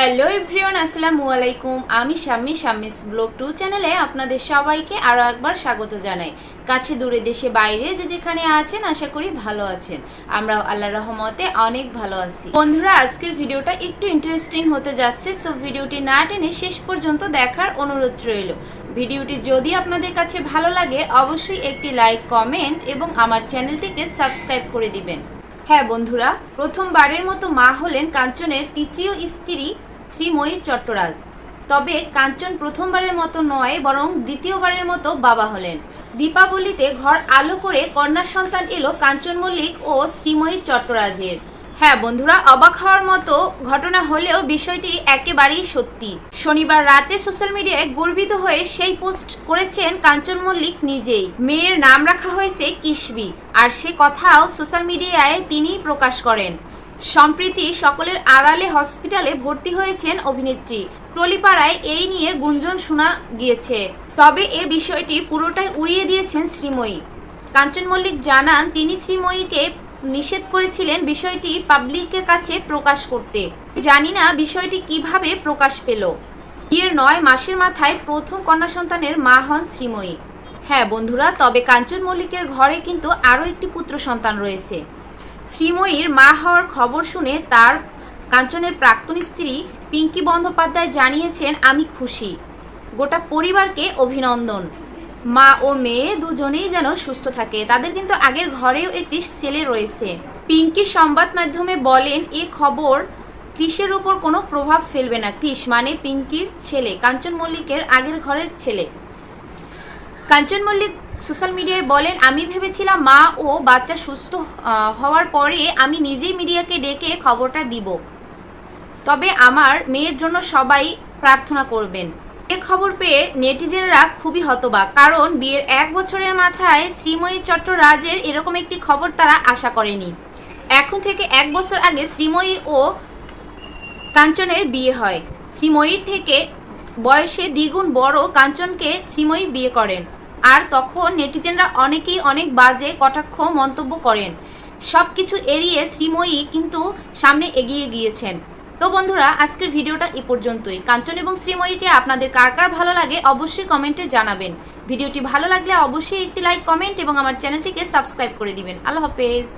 Hello everyone, আসসালামু আলাইকুম। আমি শাম্মি, শাম্মিস ব্লগ টু চ্যানেলে আপনাদের সবাইকে আরও একবার স্বাগত জানাই। কাছে দূরে দেশে বাইরে যে যেখানে আছেন, আশা করি ভালো আছেন। আমরাও আল্লাহ রহমতে অনেক ভালো আছি। বন্ধুরা, আজকের ভিডিওটা একটু ইন্টারেস্টিং হতে যাচ্ছে সো ভিডিওটি না টেনে শেষ পর্যন্ত দেখার অনুরোধ রইল। ভিডিওটি যদি আপনাদের কাছে ভালো লাগে, অবশ্যই একটি লাইক কমেন্ট এবং আমার চ্যানেলটিকে সাবস্ক্রাইব করে দিবেন। হ্যাঁ বন্ধুরা, প্রথমবারের মতো মা হলেন কাঞ্চনের তৃতীয় স্ত্রী শ্রীময়ী চট্টরাজ। তবে কাঞ্চন প্রথমবারের মতো নয়, বরং দ্বিতীয়বারের মতো বাবা হলেন। দীপাবলিতে ঘর আলো করে কন্যা সন্তান এলো কাঞ্চন মল্লিক ও শ্রীময়ী চট্টরাজের। হ্যাঁ বন্ধুরা, অবাক হওয়ার মতো ঘটনা হলেও বিষয়টি একেবারেই সত্যি। শনিবার রাতে সোশ্যাল মিডিয়ায় গর্বিত হয়ে সেই পোস্ট করেছেন কাঞ্চন মল্লিক নিজেই। মেয়ের নাম রাখা হয়েছে কিসবি আর সে কথাও সোশ্যাল মিডিয়ায় তিনিই প্রকাশ করেন। সম্প্রতি সকলের আড়ালে হসপিটালে ভর্তি হয়েছেন অভিনেত্রী। টলিপাড়ায় এই নিয়ে গুঞ্জন শোনা গিয়েছে। তবে এ বিষয়টি পুরোটাই উড়িয়ে দিয়েছেন শ্রীময়ী। কাঞ্চন মল্লিক জানান, তিনি শ্রীময়ীকে নিষেধ করেছিলেন বিষয়টি পাবলিকের কাছে প্রকাশ করতে। জানি না বিষয়টি কীভাবে প্রকাশ পেল। বিয়ের নয় মাসের মাথায় প্রথম কন্যা সন্তানের মা হন শ্রীময়ী। হ্যাঁ বন্ধুরা, তবে কাঞ্চন মল্লিকের ঘরে কিন্তু আরও একটি পুত্র সন্তান রয়েছে। শ্রীময়ীর মা হওয়ার খবর শুনে তার কাঞ্চনের প্রাক্তন স্ত্রী পিঙ্কি বন্দ্যোপাধ্যায় জানিয়েছেন, আমি খুশি। গোটা পরিবারকে অভিনন্দন। মা ও মেয়ে দুজনেই যেন সুস্থ থাকে। তাদের কিন্তু আগের ঘরেও একটি ছেলে রয়েছে। পিঙ্কি সংবাদ মাধ্যমে বলেন, এ খবর কৃষের উপর কোনো প্রভাব ফেলবে না। কৃষ মানে পিঙ্কির ছেলে, কাঞ্চন মল্লিকের আগের ঘরের ছেলে। কাঞ্চন মল্লিক সোশ্যাল মিডিয়ায় বলেন, আমি ভেবেছিলাম মা ও বাচ্চা সুস্থ হওয়ার পরে আমি নিজেই মিডিয়াকে ডেকে খবরটা দিব। তবে আমার মেয়ের জন্য সবাই প্রার্থনা করবেন। এ খবর পেয়ে নেটিজেনরা খুবই হতবাক, কারণ বিয়ের এক বছরের মাথায় শ্রীময়ী চট্টরাজের এরকম একটি খবর তারা আশা করেনি। এখন থেকে এক বছর আগে শ্রীময়ী ও কাঞ্চনের বিয়ে হয়। শ্রীময়ীর থেকে বয়সে দ্বিগুণ বড় কাঞ্চনকে শ্রীময়ী বিয়ে করেন। আর তখন নেটিজেনরা অনেকেই অনেক বাজে কটাক্ষ মন্তব্য করেন। সব কিছু এড়িয়ে শ্রীময়ী কিন্তু সামনে এগিয়ে গিয়েছেন। তো বন্ধুরা, আজকের ভিডিওটা এ পর্যন্তই। কাঞ্চন এবং শ্রীময়ীকে আপনাদের কার কার ভালো লাগে অবশ্যই কমেন্টে জানাবেন। ভিডিওটি ভালো লাগলে অবশ্যই একটি লাইক, কমেন্ট এবং আমার চ্যানেলটিকে সাবস্ক্রাইব করে দিবেন। আল্লাহ হাফেজ।